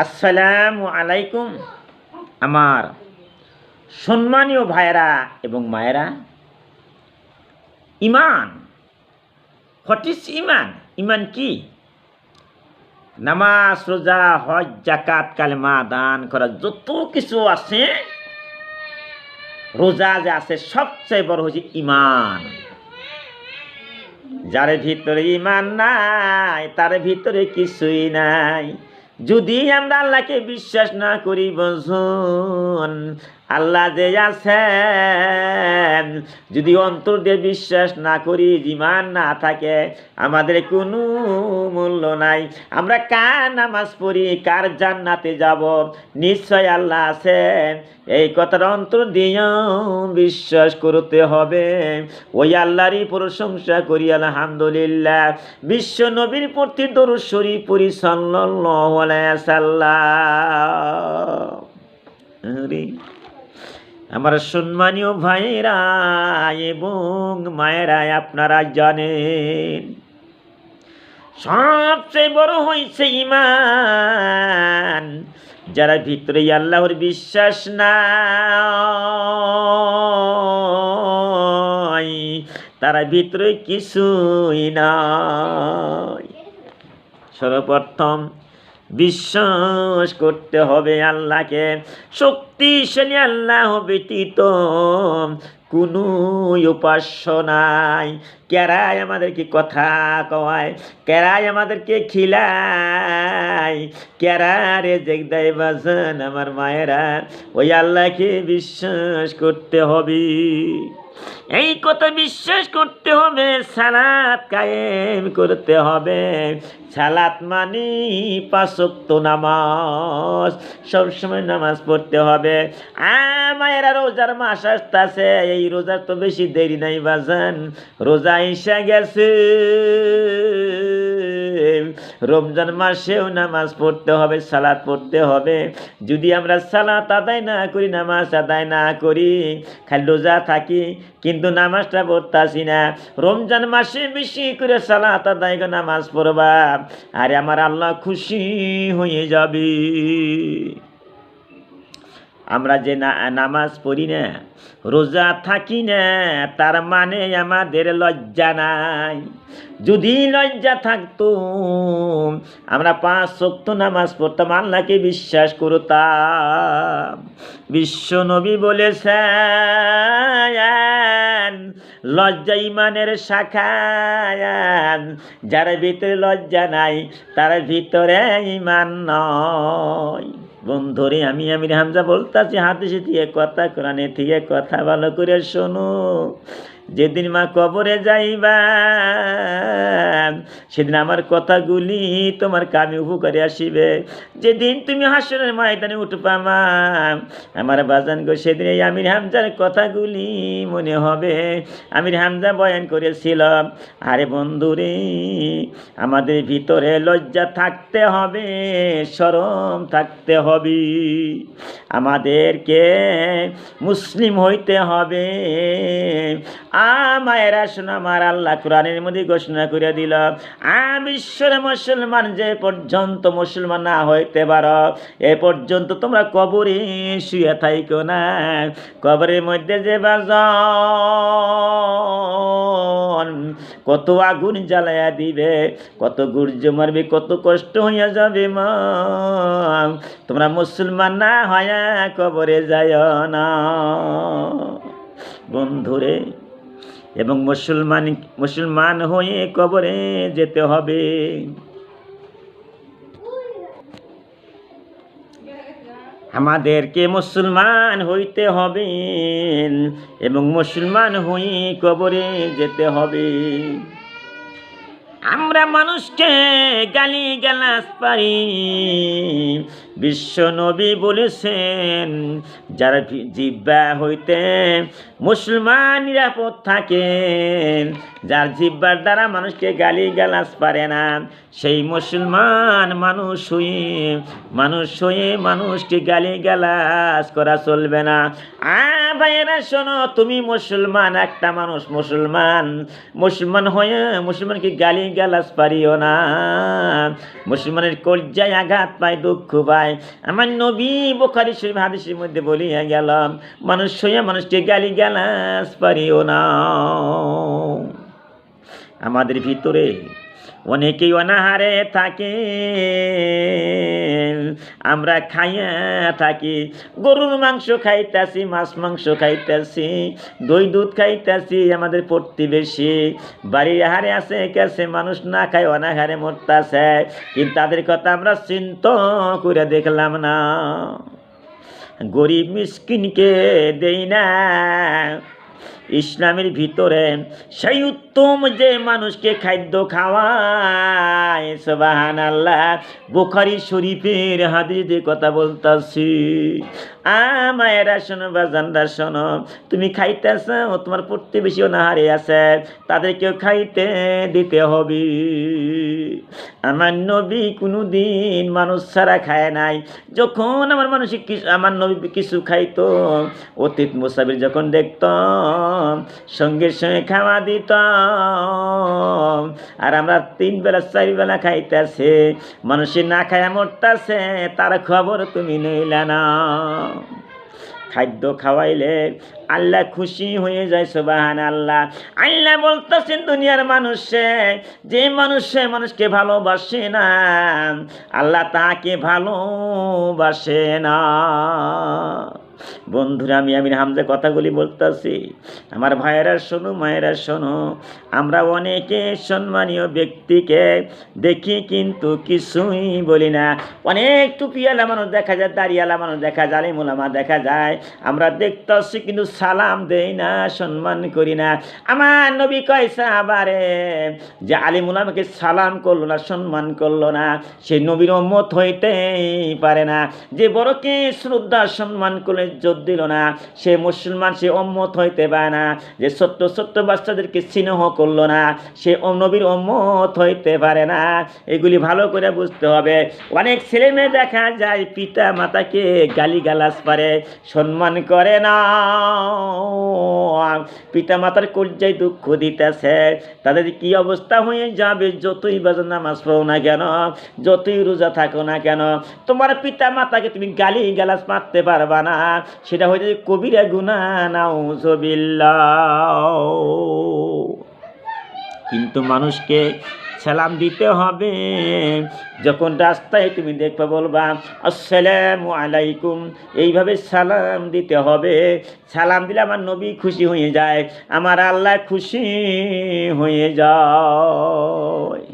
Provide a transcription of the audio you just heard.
আসসালামু আলাইকুম। আমার সম্মানীয় ভাইয়েরা এবং মায়েরা, ইমান। হোয়াট ইমান? ইমান কি? নামাজ, রোজা, হজ জাকাত কালেমা, দান করা, যত কিছু আছে, রোজা যে আছে, সবচেয়ে বড় হচ্ছে ইমান। যার ভিতরে ইমান নাই, তার ভিতরে কিছুই নাই। যদি আমরা আল্লাহকে বিশ্বাস না করি বসুন আল্লাহ যে আছেন, যদি অন্তর দিয়ে বিশ্বাস না করি ইমান না থাকে, আমাদের কোনো মূল্য নাই। আমরা কার নামাজ পড়ি, কার জান্নাতে যাব? নিশ্চয় আল্লাহ আছেন। এই কথার অন্তর দিয়েও বিশ্বাস করতে হবে। ওই আল্লাহরই প্রশংসা করি, আলহামদুলিল্লাহ। বিশ্ব নবীর প্রতি দরুদ শরীফ পরি আমার সম্মানীয় ভাইরা এবং মায়েরা, আপনারা জানেন, সবচেয়ে বড় হয়েছে ইমান। যারা ভিতরে আল্লাহর বিশ্বাস না তারা ভিতরে কিছুই নাই। সর্বপ্রথম বিশ্বাস করতে হবে আল্লাহকে। শক্তিশালী আল্লাহ ব্যতীত কোনো উপাস্য নাই। কেরাই আমাদেরকে কথা কওয়ায় কেরাই আমাদেরকে খিলায়। কেরারে জেগ দেয় বাজান আমার মায়েরা, ওই আল্লাহকে বিশ্বাস করতে হবে। এই কথা বিশ্বাস করতে হবে, সালাত কায়েম করতে হবে। সালাত মানে পাঁচক্ত নামাজ, সবসময় নামাজ পড়তে হবে। আমায়েরা রোজার মাস আসতেছে, এই রোজার তো বেশি দেরি নাই বাজান। রোজা এসে গেছে। রমজান মাসেও নামাজ পড়তে হবে সালাদ পড়তে হবে। যদি আমরা সালাত আদায় না করি, নামাজ আদায় না করি, খালি রোজা থাকি, কিন্তু নামাজটা পড়তাছি না, রমজান মাসে বেশি করে সালাত আদায় করে নামাজ পড়বা। আরে আমার আল্লাহ খুশি হয়ে যাবে। আমরা যে নামাজ পড়ি না, রোজা থাকি না, তার মানে আমাদের লজ্জা নাই। যদি লজ্জা থাকতো, আমরা পাঁচ শক্ত নামাজ পড়তাম, আল্লাহকে বিশ্বাস করতাম। বিশ্ব নবী বলেছেন, লজ্জা ইমানের শাখায়ান যারা ভিতরে লজ্জা নাই, তার ভিতরে ইমান নয়। বন্ধুরে আমি আমির হামজা বলতাছি হাতে থেকে কথা কোরআনে থেকে কথা ভালো করে শোনো। যেদিন মা কবরে যাইবা, সেদিন আমার কথাগুলি তোমার কামে উপকারে আসিবে। যেদিন তুমি হাসনের ময়দানে উঠবা মা, আমার বাজান গো, সেদিন এই আমির হামজার কথাগুলি মনে হবে। আমির হামজা বয়ান করেছিল, আরে বন্ধুরে, আমাদের ভিতরে লজ্জা থাকতে হবে সরম থাকতে হবে আমাদেরকে মুসলিম হইতে হবে। আমায়েরা শোনা আমার আল্লাহ কোরআনের মধ্যে ঘোষণা করে দিল বিশ্বের মুসলমান, যে পর্যন্ত মুসলমান না হইতে পারো, এ পর্যন্ত তোমরা কবরে শুয়ে থাইকো না। কবরের মধ্যে যে বাজন কত আগুন জ্বালায়া দিবে, কত গুর্জ মারবে, কত কষ্ট হইয়া যাবে মা তোমরা মুসলমান না হয়া কবরে যায় না। বন্ধুরে, এবং মুসলমান মুসলমান হয়ে কবরে যেতে হবে। আমাদেরকে মুসলমান হইতে হবে এবং মুসলমান হয়ে কবরে যেতে হবে। আমরা মানুষকে গালি গালাস পারি। বিশ্ব নবী বলেছেন, যারা জিব্বা হইতে মুসলমান নিরাপদ থাকে, যার জিব্বার দ্বারা মানুষকে গালি গালাস পারে না, সেই মুসলমান মানুষ হয়ে মানুষ হয়ে মানুষকে গালি গালাস করা চলবে না। আ ভাইয়েরা, শোনো, তুমি মুসলমান, একটা মানুষ মুসলমান মুসলমান হয়ে মুসলমানকে গালি গালাস পারিও না। মুসলমানের কলজায় আঘাত পায়, দুঃখ পায়। আমার নবী বোখারি শরীফ হাদিসের মধ্যে বলিয়া গেলাম মানুষ হইয়া মানুষকে গালি গালাস পারিও না। আমাদের ভিতরে অনেকেই অনাহারে থাকে। আমরা খাইয়া থাকি। গরুর মাংস খাইতেছি, মাছ মাংস খাইতেছি, দই দুধ খাইতেছি আমাদের প্রতিবেশী। বাড়ির হারে আছে কাছে মানুষ না খায়, অনাহারে মরতাছে। কিন্তু তাদের কথা আমরা চিন্তা করে দেখলাম না। গরিব মিসকিনকে দেই না। ইসলামের ভিতরে সেই উত্তম যে মানুষকে খাদ্য খাওয়ায় সবাহান আল্লাহ বোখারি শরীফের হাদিসে কথা বলতাছি আমায়েরা শোনো বাজানরা শোনো, তুমি খাইতেছ, তোমার প্রতিবেশীও নাহারে আছে, তাদেরকেও খাইতে দিতে হবে। আমার নবী কোনো দিন মানুষ ছাড়া খায় নাই। যখন আমার মানুষ আমার নবী কিছু খাইত, অতীত মুসাফির যখন দেখতাম সঙ্গে সঙ্গে খাওয়া দিতাম আর আমরা তিন বেলা, চার বেলা খাইতেছে মানুষের না খায়া মরতাছে, তার খবর তুমি নইলা না। খাদ্য খাওয়াইলে আল্লাহ খুশি হয়ে যায় সোবাহান আল্লাহ আল্লাহ বলতেছেন, দুনিয়ার মানুষে, যে মানুষে মানুষকে ভালোবাসে না, আল্লাহ তাকে ভালোবাসে না। বন্ধুরা, আমি আমি হামজা কথাগুলি বলতেছি। আমার ভাইয়েরা শোনো, মায়েরা শোনো, আমরা অনেকে সম্মানীয় ব্যক্তিকে দেখি কিন্তু কিছুই বলি না। অনেক টুপিওয়ালা মানুষ দেখা যায় দাঁড়িয়ালা মানুষ দেখা যায়, আলিমুলামা দেখা যায়। আমরা দেখতেছি কিন্তু সালাম দেই না, সম্মান করি না। আমার নবী কয়সা আবারে যে আলিমুলামাকে সালাম করল না, সম্মান করল না। সে নবীর মত হইতেই পারে না। যে বড়কে শ্রদ্ধা, সম্মান করলে ইজ্জত দিল না। সে মুসলমান, সে অম্মত হইতে পারে না। যে ছোট্ট ছোট্ট বাচ্চাদেরকে স্নেহ করল না, সে নবীর অম্মত হইতে পারে না। এগুলি ভালো করে বুঝতে হবে। অনেক ছেলে মেয়ে দেখা যায় পিতা মাতাকে গালি গালাস পারে সম্মান করে না। পিতা মাতার কলজায় দুঃখ দিতেছে। তাদের কি অবস্থা হয়ে যাবে? যতই বাজার নামাজ পড়ো না কেন, যতই রোজা থাকো না কেন, তোমার পিতা মাতাকে তুমি গালি গালাস মারতে পারবা না। সেটা যায় কবিরা গুণা নাউজবিল্লাহ। কিন্তু মানুষকে সালাম দিতে হবে। যখন রাস্তায় তুমি দেখবে বলবা, আসসালামু আলাইকুম। এইভাবে সালাম দিতে হবে। সালাম দিলে আমার নবী খুশি হয়ে যায়, আমার আল্লাহ খুশি হয়ে যায়।